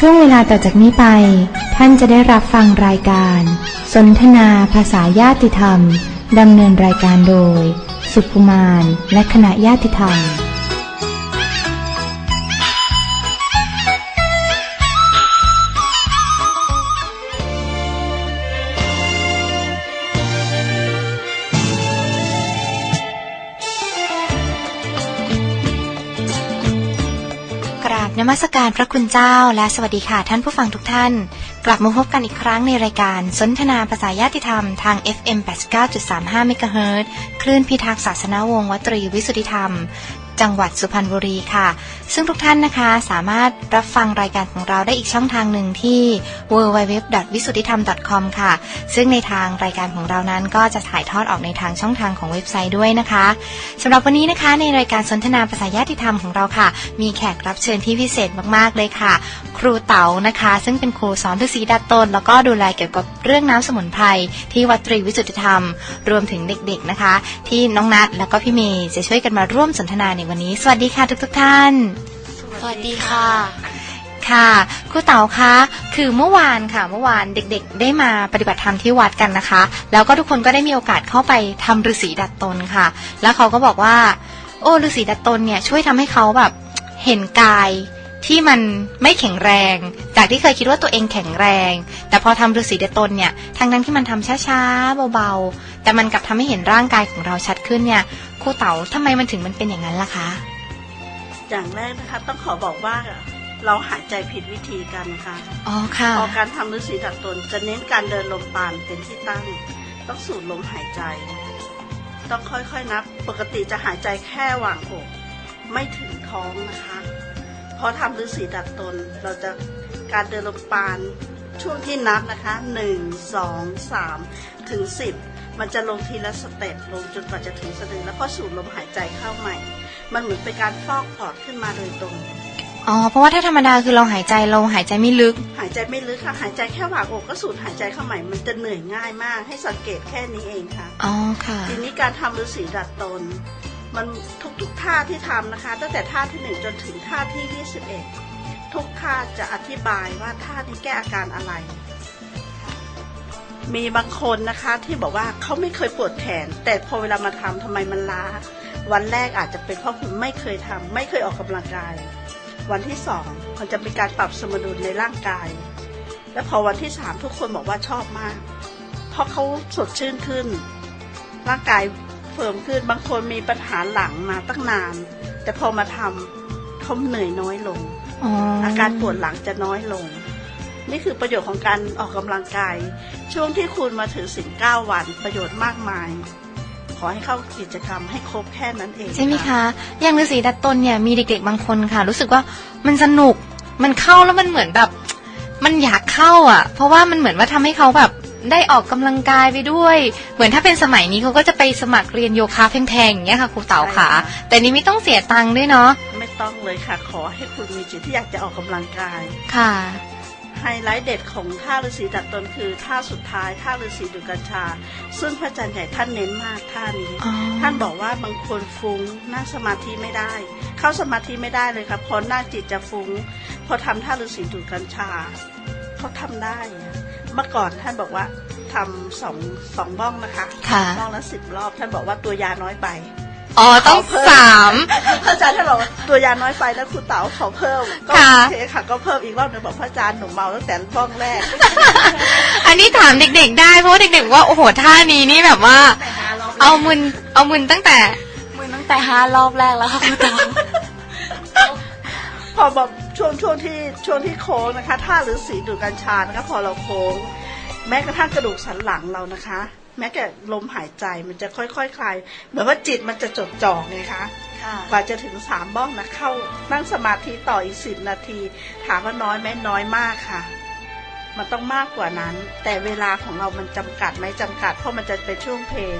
ช่วงเวลาต่อจากนี้ไป ท่านจะได้รับฟังรายการ สนทนาภาษาญาติธรรม ดำเนินรายการโดย สุภุมานและคณะญาติธรรม นมัสการพระคุณเจ้าและสวัสดีค่ะท่านผู้ฟังทุกท่าน กลับมาพบกันอีกครั้งในรายการสนทนาภาษาญาติธรรมทาง FM 89.35 MHz คลื่นพิทักษ์ศาสนาวงศ์วัตรีวิสุทธิธรรม จังหวัดสุพรรณบุรีค่ะ ซึ่งทุกท่านนะคะสามารถรับฟังรายการของเราได้อีกช่องทางหนึ่งที่ www.visuddhitham.com ค่ะ ซึ่งในทางรายการของเรานั้นก็จะถ่ายทอดออกในทางช่องทางของเว็บไซต์ด้วยนะคะสำหรับวันนี้นะคะในรายการสนทนาภาษาญาติธรรมของเราค่ะ มีแขกรับเชิญที่พิเศษมากๆเลยค่ะ ครูเต๋านะคะ ซึ่งเป็นครูสอนฤาษีดัดตน แล้วก็ดูแลเกี่ยวกับเรื่องน้ำสมุนไพรที่วัดตรีวิสุทธิธรรม รวมถึงเด็กๆนะคะ ที่น้องนัทแล้วก็พี่เมย์จะช่วยกันมาร่วมสนทนาในวันนี้ สวัสดีค่ะทุกๆท่าน สวัสดีค่ะ ค่ะครูเต๋าคะคือเมื่อวานค่ะ เมื่อวานเด็กๆ ได้มาปฏิบัติธรรมที่วัดกันนะคะ แล้วก็ทุกคนก็ได้มีโอกาสเข้าไปทำฤาษีดัดตนค่ะ แล้วเขาก็บอกว่า โอ้ฤาษีดัดตนเนี่ยช่วยทำให้เขาแบบเห็นกายที่มันไม่แข็งแรง จากที่เคยคิดว่าตัวเองแข็งแรง แต่พอทำฤาษีดัดตนเนี่ยทางนั้นที่มันทำช้าๆ เบาๆ แต่มันกลับทำให้เห็นร่างกายของเราชัดขึ้นเนี่ย ครูเต๋าทำไมมันถึงมันเป็นอย่างนั้นล่ะคะ อย่างแรกนะคะต้องขอบอกว่าเราหายใจผิดวิธีกันค่ะอ๋อค่ะพอการทำฤาษีดัดตนจะเน้นการเดินลมปานเป็นที่ตั้ง ต้องสูดลมหายใจ ต้องค่อยๆนับ ปกติจะหายใจแค่วางอกไม่ถึงท้องนะคะพอทำฤาษีดัดตนเราจะการเดินลมปานช่วงที่นับนะคะหนึ่งสองสามถึงสิบ มันจะลงทีละสเต็ปลงจนกว่าจะถึงสะดือแล้วก็สูดลมหายใจเข้าใหม่ มันเหมือนเป็นการฟอกปอดขึ้นมาโดยตรงอ๋อเพราะว่าถ้าธรรมดาคือเราหายใจเราหายใจไม่ลึก หายใจไม่ลึกค่ะหายใจแค่หวางอกก็สูดหายใจเข้าใหม่มันจะเหนื่อยง่ายมาก ให้สังเกตแค่นี้เองค่ะอ๋อค่ะ ทีนี้การทำฤาษีดัดตน มันทุกทุกๆท่าที่ทำนะคะ ตั้งแต่ท่าที่หนึ่งจนถึงท่าที่ยี่สิบเอ็ดทุกท่าจะอธิบายว่าท่านี้แก้อาการอะไร มีบางคนนะคะที่บอกว่าเขาไม่เคยปวดแขน แต่พอเวลามาทำทำไมมันล้า วันแรกอาจจะเป็นเพราะคุณไม่เคยทำไม่เคยออกกำลังกาย วันที่สองมันจะเป็นการปรับสมดุลในร่างกาย และพอวันที่สามทุกคนบอกว่าชอบมาก เพราะเขาสดชื่นขึ้น ร่างกายเฟิร์มขึ้นบางคนมีปัญหาหลังมาตั้งนาน แต่พอมาทำเขาเหนื่อยน้อยลงอ๋ออาการปวดหลังจะน้อยลง นี่คือประโยชน์ของการออกกำลังกาย ช่วงที่คุณมาถือสินเก้าวันประโยชน์มากมาย ขอให้เข้ากิจกรรมให้ครบแค่นั้นเองใช่ไหมคะอย่างฤาษีดัดตนเนี่ยมีเด็กๆบางคนค่ะ รู้สึกว่ามันสนุกมันเข้าแล้วมันเหมือนแบบ มันอยากเข้าอะ เพราะว่ามันเหมือนว่าทำให้เขาแบบได้ออกกำลังกายไปด้วย เหมือนถ้าเป็นสมัยนี้เขาก็จะไปสมัครเรียนโยคะแพงๆอย่างเงี้ยค่ะครูเต๋าค่ะแต่นี้ไม่ต้องเสียตังค์ด้วยเนาะไม่ต้องเลยค่ะ ขอให้คุณมีจิตที่อยากจะออกกำลังกายค่ะ ไฮไลท์เด็ดของท่าฤาษีดัดตนคือท่าสุดท้ายท่าฤาษีดูดกัญชา ซึ่งพระอาจารย์ใหญ่ท่านเน้นมากท่านี้อ๋อท่านบอกว่าบางคนฟุ้งนั่งสมาธิไม่ได้ เข้าสมาธิไม่ได้เลยค่ะพอนั่งจิตจะฟุ้ง พอทำท่าฤาษีดูดกัญชาเขาทำได้อะเมื่อก่อนท่านบอกว่าทำสองสองบ้องนะคะค่ะบ้องละสิบรอบ ท่านบอกว่าตัวยาน้อยไป อ๋อต้องขอเพิ่มสามพระอาจารย์ท่านบอกว่าตัวยาน้อยไปแล้วครูเต๋าขอเพิ่มก็ค่ะ โอเคค่ะก็เพิ่มอีกรอบหนึงบอกพระอาจารย์หนูเมาตั้งแต่บ้องแรกอันนี้ถามเด็กๆได้เพราะว่าเด็กๆว่าโอ้โหท่านี้นี่แบบว่า เอามึนเอามึนตั้งแต่ มือตั้งแต่ห้ารอบแรกแล้วค่ะคุณตาพอแบบช่วงช่วงที่ช่วงที่โค้งนะคะท่าหรือสีดูดกัญชานะคะพอเราโค้ง แม้กระทั่งกระดูกสันหลังเรานะคะ แม้แต่ลมหายใจมันจะค่อยๆคคลาย เหมือนว่าจิตมันจะจดจ่อไงคะค่ะกว่าจะถึงสามบ้องนะเข้านั่งสมาธิต่ออีกสิบนาที ถามว่าน้อยไหมน้อยมากค่ะ มันต้องมากกว่านั้น แต่เวลาของเรามันจำกัดไหมจำกัด เพราะมันจะเป็นช่วงเพลง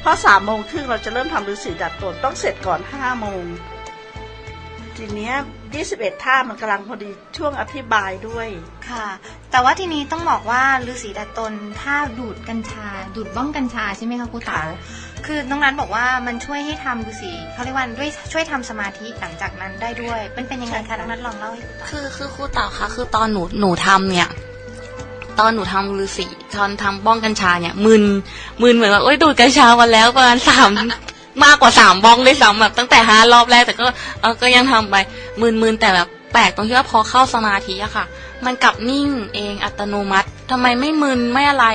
เพราะสามโมงครึ่งเราจะเริ่มทำฤาษีดัดตนต้องเสร็จก่อนห้าโมงทีเนี้ย ยี่สิบเอ็ดท่ามันกำลังพอดีช่วงอธิบายด้วย ค่ะ แต่ว่าทีนี้ต้องบอกว่าฤาษีดัดตนถ้าดูดกัญชา ดูดบ้องกัญชาใช่ไหมคะครูเต๋าค่ะ คือน้องนัทบอกว่ามันช่วยให้ทำดูสิเขาเรียกว่าด้วยช่วยทำสมาธิหลังจากนั้นได้ด้วย มันเป็นยังไงใช่คะค่ะน้องนัทลองเล่าให้ฟังคือคือครูเต่าคะคือตอนหนูหนูทำเนี่ย ตอนหนูทำฤาษีตอนทำบ้องกัญชาเนี่ยมึนมึนเหมือนว่าโอ๊ยดูดกัญชามาแล้วประมาณสาม มากกว่าสามบ้องเลยซ้ำแบบตั้งแต่ห้ารอบแรกแต่ก็เออก็ยังทำไปมึนมึนแต่แบบแปลกตรงที่ว่าพอเข้าสมาธิอะค่ะ มันกลับนิ่งเองอัตโนมัติทำไมไม่มึนไม่อะไร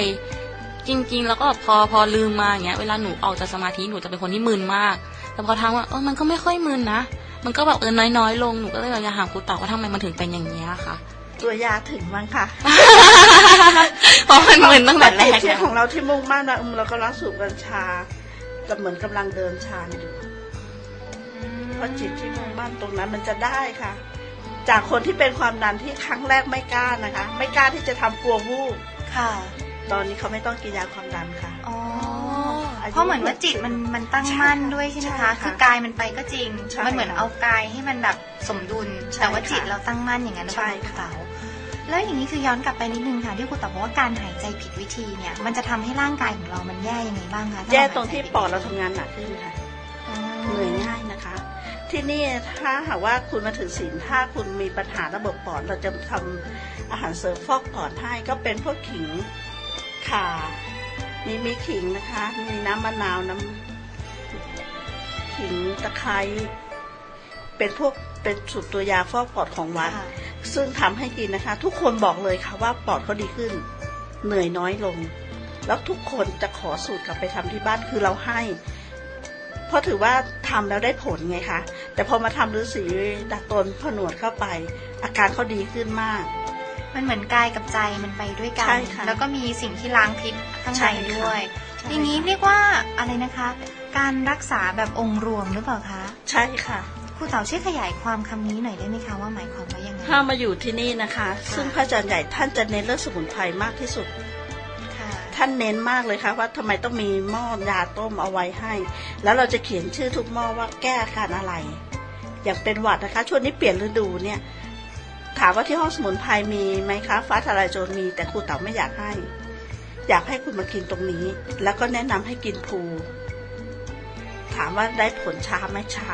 จริง ๆ แล้วก็พอพอลืมมาอย่างเงี้ยเวลาหนูออกจากสมาธิหนูจะเป็นคนที่มึนมาก แต่พอทำว่าเออมันก็ไม่ค่อยมึนนะมันก็แบบเออน้อยๆ ลงหนูก็เลยอยากจะถามครูเต่าว่าทำไมมันถึงเป็นอย่างเงี้ยค่ะ ตัวยาถึงมั้งค่ะเพราะมันมึนตั้งแต่แรจิตกที่แล้วของเราที่มุ่งมั่นว่าอืมเรากำลังสูบกัญชา แต่เหมือนกำลังเดินชานอยู่ เพราะจิตที่มุ่งมั่นตรงนั้นมันจะได้ค่ะ จากคนที่เป็นความดันที่ครั้งแรกไม่กล้านะคะ ไม่กล้าที่จะทำกลัววูบค่ะ ตอนนี้เขาไม่ต้องกินยาความดันค่ะอ๋ออายุเพราะเหมือนว่าจิตมันมันตั้งมั่นด้วยใช่ไหมใช่คะค่ะคือกายมันไปก็จริงใช่มันเหมือนค่ะเอากายให้มันแบบสมดุลใช่แต่ว่าจิตค่ะเราตั้งมั่นอย่างนั้นหรือเปล่าใช่ครูค่ะเต๋า แล้วอย่างนี้คือย้อนกลับไปนิดนึงค่ะที่ครูเต๋าบอกว่าการหายใจผิดวิธีเนี่ย มันจะทำให้ร่างกายของเรามันแย่ยังไงบ้างคะถ้าแย่เาหายใจตรงที่ผิปอดเราทำงานหนักขึ้นค่ะอ๋อเหนื่อยง่ายนะคะ ที่นี่ถ้าหากว่าคุณมาถึงศีลถ้าคุณมีปัญหาระบบปอดเราจะทำอาหารเสริมฟอกปอดให้ก็เป็นพวกขิงข่ามีมีขิงนะคะ มีน้ำมะนาวน้ำขิงตะไคร้เป็นพวกเป็นสูตรตัวยาฟอกปอดของวัดค่ะ ซึ่งทำให้กินนะคะ ทุกคนบอกเลยค่ะว่าปอดเขาดีขึ้น เหนื่อยน้อยลง แล้วทุกคนจะขอสูตรกลับไปทำที่บ้านคือเราให้ เพราะถือว่าทำแล้วได้ผลไงคะแต่พอมาทำฤาษีดัดตนผนวดเข้าไป อาการเขาดีขึ้นมากมันเหมือนกายกับใจมันไปด้วยกัใช่นค่ะแล้วก็มีสิ่งที่ล้างพิษข้างใช่ในค่ะด้วยใช่อย่างนี้เรียกว่าอะไรนะคะ การรักษาแบบองค์รวมหรือเปล่าคะ ใช่ค่ะครูเต๋าช่วยขยายความคำนี้หน่อยได้ไหมคะว่าหมายความว่ายังไง ถ้ามาอยู่ที่นี่นะคะ ซึ่งพระอาจารย์ใหญ่ท่านจะเน้นเรื่องสมุนไพรมากที่สุดค่ะท่านเน้นมากเลยค่ะว่าทำไมต้องมีหม้อยาต้มเอาไว้ให้ แล้วเราจะเขียนชื่อทุกหม้อว่าแก้อาการอะไร อย่างเป็นหวัดนะคะ ช่วงนี้เปลี่ยนฤดูเนี่ย ถามว่าที่ห้องสมุนไพรมีไหมคะ ฟ้าทลายโจรมี แต่ครูเต๋าไม่อยากให้ อยากให้คุณมากินตรงนี้ แล้วก็แนะนำให้กินภูถามว่าได้ผลช้าไหมช้า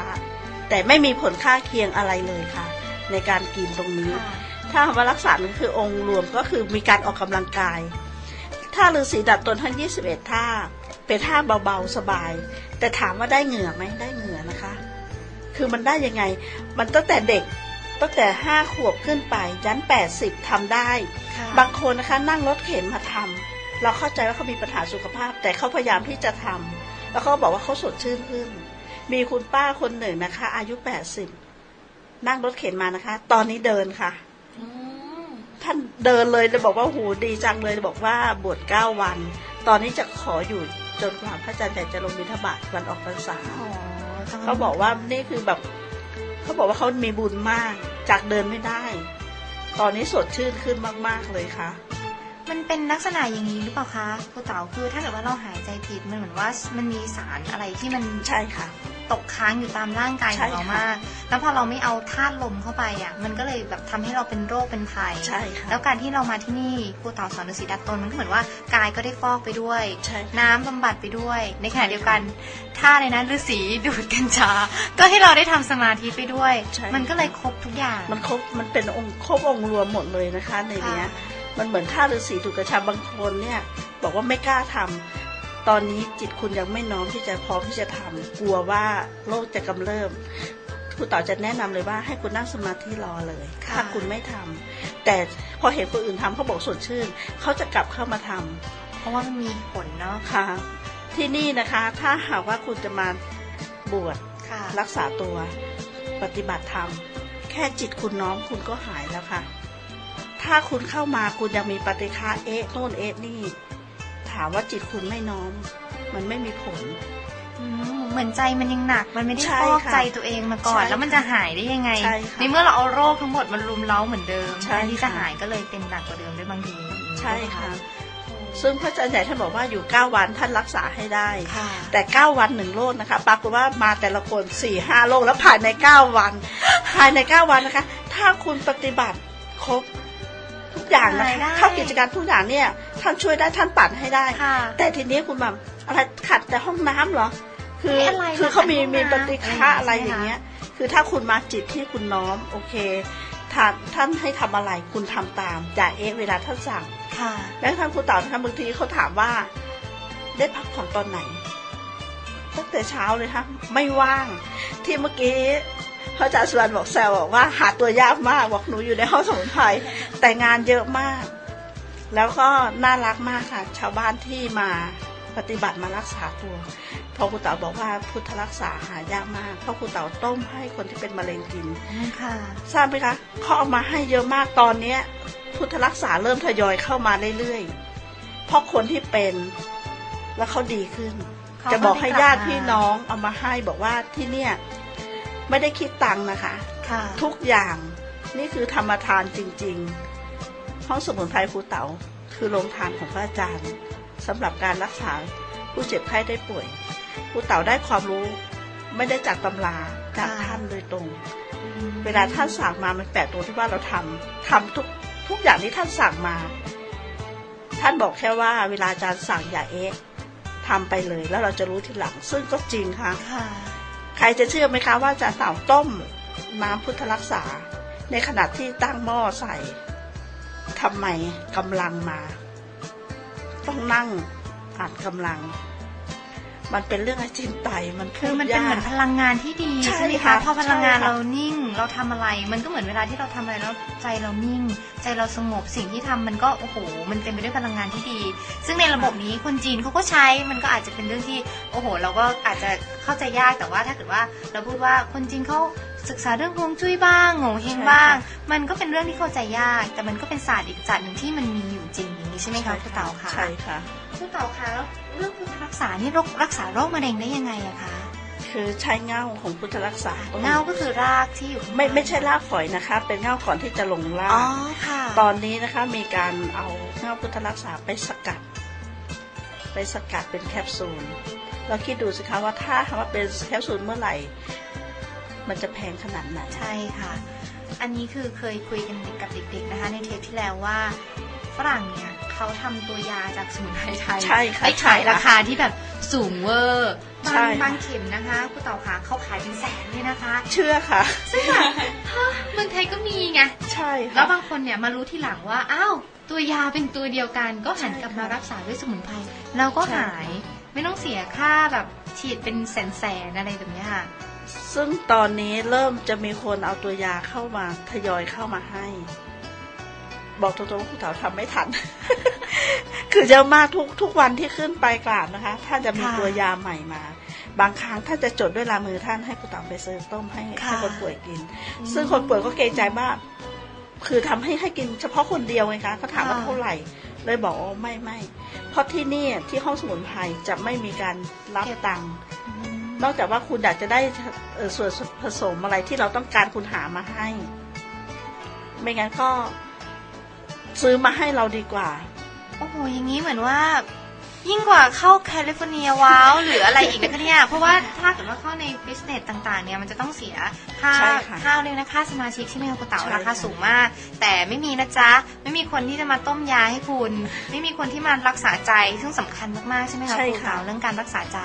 แต่ไม่มีผลข้างเคียงอะไรเลยค่ะ ในการกินตรงนี้ค่ะถ้าคำว่ารักษานั่นคือองค์รวมก็คือมีการออกกำลังกาย ถ้าฤาษีดัดตนทั้ง 21 ท่า เป็นท่าเบาๆสบาย แต่ถามว่าได้เหงื่อไหมได้เหงื่อนะคะ คือมันได้ยังไง มันตั้งแต่เด็กตั้งแต่ห้าขวบขึ้นไปยัน80ทำได้ค่ะบางคนนะคะนั่งรถเข็นมาทำเราเข้าใจว่าเขามีปัญหาสุขภาพ แต่เขาพยายามที่จะทำแล้วเขาก็บอกว่าเขาสดชื่นขึ้น มีคุณป้าคนหนึ่งนะคะ อายุ80 นั่งรถเข็นมานะคะ ตอนนี้เดินค่ะอืมท่านเดินเลยเลยบอกว่าโหดีจังเลยบอกว่าบวชเก้าวัน ตอนนี้จะขออยู่จนกว่าพระอาจารย์ใหญ่จะลงบิณฑบาตวันออกพรรษาอ๋อต้องเขาบอกว่านี่คือแบบเขาบอกว่าเขามีบุญมาก จากเดินไม่ได้ ตอนนี้สดชื่นขึ้นมาก ๆเลยค่ะ มันเป็นลักษณะอย่างนี้หรือเปล่าคะครูเต๋าคือถ้าเกิดว่าเราหายใจผิดมันเหมือนว่ามันมีสารอะไรที่มันใช่ค่ะ ตกค้างอยู่ตามร่างกายขใช่องเราค่ะมาก แล้วพอเราไม่เอาธาตุลมเข้าไปอะ มันก็เลยแบบทำให้เราเป็นโรคเป็นภัยใช่ค่ะแล้วการที่เรามาที่นี่ครูเต่าสอนฤาษีดัดตนมันก็เหมือนว่ากายก็ได้ฟอกไปด้วยใช่ค่ะน้ำบำบัดไปด้วย ในขณะเดียวกันท่าเลยนะฤาษีดูดกัญชา ก็ให้เราได้ทำสมาธิไปด้วยใช่มันก็เลยครบทุกอย่าง มันครบ มันเป็นองค์ครบองค์รวมหมดเลยนะคะในเนี้ยค่ะมันเหมือนท่าฤาษีถูกกระชาบางคนเนี่ยบอกว่าไม่กล้าทำ ตอนนี้จิตคุณยังไม่น้อมที่จะพร้อมที่จะทำกลัวว่าโรคจะกำเริบครูต่อจะแนะนำเลยว่าให้คุณนั่งสมาธิรอเลยค่ะถ้าคุณไม่ทำแต่พอเห็นคนอื่นทำเขาบอกสดชื่นเขาจะกลับเข้ามาทำเพราะว่ามันมีผลเนาะค่ะ ที่นี่นะคะถ้าหากว่าคุณจะมาบวชค่ะรักษาตัวปฏิบัติธรรม แค่จิตคุณน้อมคุณก็หายแล้วค่ะ ถ้าคุณเข้ามาคุณยังมีปฏิฆาเอ๊ะโน่นเอ๊ะนี่ ถามว่าจิตคุณไม่น้อม มันไม่มีผลอืมเหมือนใจมันยังหนัก มันไม่ได้ใช่ฟอกค่ะใจตัวเองมาก่อนใช่แล้วมันจะหายได้ยังไงใช่ค่ะในเมื่อเราเอาโรคทั้งหมดมันรุมเร้าเหมือนเดิมใช่แทนที่จะค่ะหายก็เลยเป็นหนักกว่าเดิมด้วยบางทีใช่ค่ะ ซึ่งพระอาจารย์ใหญ่ท่านบอกว่าอยู่เก้าวันท่านรักษาให้ได้ค่ะแต่เก้าวันหนึ่งโรคนะคะปรากฏว่ามาแต่ละคนสี่ห้าโรคแล้วภายในเก้าวัน ภายในเก้าวันนะคะ ถ้าคุณปฏิบัติครบ ทุกอย่างนะหายได้คะเข้ากิจการทุกอย่างเนี่ยท่านช่วยได้ท่านปัดให้ได้ค่ะแต่ทีนี้คุณแบบอะไรขัดแต่ห้องน้ำเหรอ คือเอ๊ะอะไรคือเขามีขัดห้องมีน้ำปฏิฆะอะอะไรไรอาอย่ย่างงเงี้เงี้ยยคือถ้าคุณมาจิตที่คุณน้อมโอเคท่านท่านให้ทำอะไรคุณทำตามอย่าเอ๊ะเวลาท่านสั่งค่ะ แล้วทางครูเต่านะคะบางทีเขาถามว่า ได้พักผ่อนตอนไหนตั้งแต่เช้าเลยค่ะไม่ว่าง ที่เมื่อกี้ พระอาจารย์สุวรรณบอกแซวบอกว่าหาตัวยากมากบอกหนูอยู่ในห้องสมุนไพรแต่งานเยอะมาก แล้วก็น่ารักมากค่ะ ชาวบ้านที่มาปฏิบัติมารักษาตัวเพอครูเต่าบอกว่าพุทธรักษาหายากมาก เพราะครูเต่าต้มให้คนที่เป็นมะเร็งกินค่ะทราบไหมคะเขาเอามาให้เยอะมากตอนเนี้ย พุทธรักษาเริ่มทยอยเข้ามาเรื่อยๆเพราะคนที่เป็นแล้วเขาดีขึ้นเขาก็จะบอกให้ได้กลับญาติมาพี่น้องเอามาให้บอกว่าที่เนี่ย ไม่ได้คิดตังค์นะคะ ค่ะ ทุกอย่างนี่คือธรรมทานจริง ๆ ห้องสมุนไพรครูเต๋าคือโรงทานของพระอาจารย์สำหรับการรักษาผู้เจ็บไข้ได้ป่วยครูเต๋าได้ความรู้ไม่ได้จากตำราจากค่ะ ท่านโดยตรง เวลาท่านสั่งมามันแปลกตรงที่ว่าเราทำทำทุกทุกอย่างที่ท่านสั่งมา ท่านบอกแค่ว่า เวลาอาจารย์สั่งอย่าเอ๊ะทำไปเลย แล้วเราจะรู้ทีหลัง ซึ่งก็จริงค่ะ ค่ะ ใครจะเชื่อไหมคะว่าอาจารย์เต่าต้มน้ำพุทธรักษา ในขณะที่ตั้งหม้อใส่ทำไมกำลังมา ต้องนั่งอัดกำลัง มันเป็นเรื่องอาจินไตยมันคือมันพูดเป็นเหมืยาอนกพลังงานที่ดีใช่ใช่ไหมค่ะคะพอพลังงานใช่ค่ะเรานิ่ง เราทำอะไร มันก็เหมือนเวลาที่เราทำอะไรแล้วใจเรานิ่ง ใจเราสงบสิ่งที่ทำมันก็โอ้โหมันเต็มไปด้วยพลังงานที่ดี ซึ่งในระบบนี้คนจีนเขาก็ใช้มันก็อาจจะเป็นเรื่องที่โอ้โห เราก็อาจจะเข้าใจยากแต่ว่าถ้าเกิดว่าเราพูดว่าคนจีนเขาศึกษาเรื่องฮวงจุ้ยบ้างโง่เฮงบ้าง มันก็เป็นเรื่องที่เข้าใจยาก แต่มันก็เป็นศาสตร์อีกศาสตร์หนึ่งที่มันมีอยู่จริงอย่างนี้ใช่ไหมคะคุณเต่าคะใช่ค่ะคุณเต่าคะแล้ว เรื่องพุทธรักษานี่โรครักษาโรคมะเร็งได้ยังไงอะคะคือใช้เง่าของพุทธรักษาเงาก็คือรากที่อยู่ข้างไม่ในไม่ใช่รากฝอยนะคะ เป็นเง่าก่อนที่จะลงราอ๋อกค่ะ ตอนนี้นะคะมีการเอาเง่าพุทธรักษาไปสกัด ไปสกัดเป็นแคปซูลเราคิดดูสิคะว่าถ้าหากว่าเป็นแคปซูลเมื่อไหร่ มันจะแพงขนาดไหนใช่ค่ะ อันนี้คือเคยคุยกันกับเด็กๆนะคะ ในเทปที่แล้วว่าฝรั่งเนี่ย เขาทำตัวยาจากสมุนไพรไทยใช่ค่ะไปขายใช่ค่ะราคาที่แบบสูงเวอร์บาใช่งค่ะบางเข็มนะคะคุณเต่าค่ะเขาขายเป็นแสนเลยนะคะ เชื่อค่ะซึ่งแบบฮะเมืองไทยก็มีไงใช่แล้ค่ะวบางคนเนี่ยมารู้ทีหลังว่าอ้าวตัวยาเป็นตัวเดียวกัน ก็หันกลับมารักษาด้วยสมุนไพรแล้วก็หายไม่ต้องเสียค่าแบบฉีดเป็นแสนๆอะไรแบบเนี้ยค่ะซึ่งตอนนี้เริ่มจะมีคนเอาตัวยาเข้ามาทยอยเข้ามาให้ บอกตรงๆว่าคุณเต๋าทำไม่ทัน คือเยอะมากทุกทุกวันที่ขึ้นไปกราบนะคะท่านจะมีค่ะตัวยาใหม่มา บางครั้งท่านจะจดด้วยลายมือท่านให้คุณเต๋าไปซื้อต้มให้ค่ะให้คนป่วยกิน ซึ่งคนป่วยก็เกรงใจมากคือทำให้ให้กินเฉพาะคนเดียวไงคะเขาถามว่าเท่าไหร่ เลยบอกว่าไม่ไม่เพราะที่นี่ที่ห้องสมุนไพรจะไม่มีการรับตังค์อืมนอกจากว่าคุณอยากจะได้เอ่อส่วนผสมอะไรที่เราต้องการคุณหามาให้ ไม่งั้นก็ ซื้อมาให้เราดีกว่า โอ้โห อย่างนี้เหมือนว่า ยิ่งกว่าเข้าแคลิฟอร์เนียว้าว หรืออะไรอีกนะคะเนี่ย เพราะว่าถ้าเกิดว่าเข้าในบิสเนสต่างๆ เนี่ยมันจะต้องเสียค่าใช่ค่ะค่าเรียกนะค่าสมาชิกใช่ไหมคะคุณเต๋าใช่ราคาค่ะสูงมาก แต่ไม่มีนะจ๊ะ ไม่มีคนที่จะมาต้มยาให้คุณ ไม่มีคนที่มารักษาใจซึ่งสำคัญมากๆใช่ไหมคะคุณเต๋าเรื่องการรักษาใจ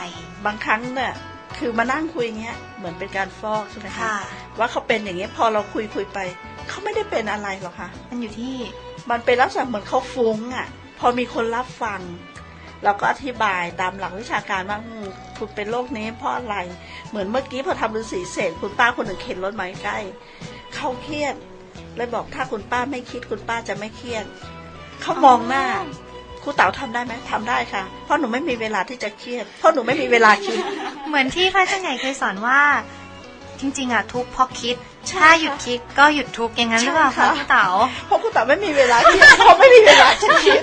บางครั้งเนี่ยคือมานั่งคุยอย่างเงี้ยเหมือนเป็นการฟอกใช่ไหมคะค่ะว่าเขาเป็นอย่างเงี้ยพอเราคุยคุยไป เขาไม่ได้เป็นอะไรหรอกค่ะ มันอยู่ที่ มันเป็นลักษณะเหมือนเขาฟุ้งอะ พอมีคนรับฟัง เราก็อธิบายตามหลักวิชาการว่าคุณเป็นโรคนี้เพราะอะไร เหมือนเมื่อกี้พอทำฤาษีเสร็จคุณป้าคนหนึ่งเข็นรถมาใกล้เขาเครียดเลยบอกถ้าคุณป้าไม่คิดคุณป้าจะไม่เครียดเขามองหน้าครูเต๋าทำได้ไหมทำได้ค่ะ เพราะหนูไม่มีเวลาที่จะเครียด เพราะหนูไม่มีเวลาคิด เหมือนที่พระอาจารย์ใหญ่เคยสอนว่า จริงๆอะทุกข์เพราะคิด ใช่ถ้าค่ะหยุดคิดก็หยุดทุกข์อย่างนั้นหรือเปล่าใช่คะค่ะคุณเต๋าเพราะครูเต๋าไม่มีเวลาคิดเขาไม่มีเวลาจะคิด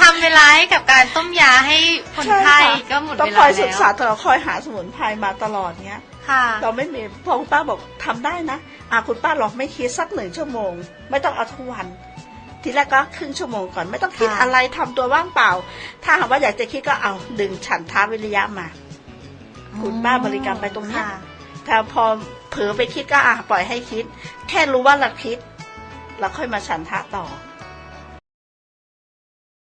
ทำเวลาให้กับการต้มยาให้คนไข้ใช่ค่ะก็หมดต้องเวคลาอยศึกษาแล้วตลอดคอยหาสมุนไพรมาตลอดเนี้ย ค่ะ เราไม่มีพอคุณป้าบอกทำได้นะอะคุณป้าลองไม่คิดสักหนึ่งชั่วโมง ไม่ต้องเอาทั้งวัน ทีแรกก็ครึ่งชั่วโมงก่อนไม่ต้องคิดค่ะ อะไรทำตัวว่างเปล่า ถ้าหากว่าอยากจะคิดก็เอาดึงฉันทาวิริยะมา คุณป้าบริกรรมไปตรงเนี้ย ค่ะ ถ้าพอเผลอไปคิดก็อะปล่อยให้คิด แค่รู้ว่าเราคิดเราค่อยมาฉันทะต่อ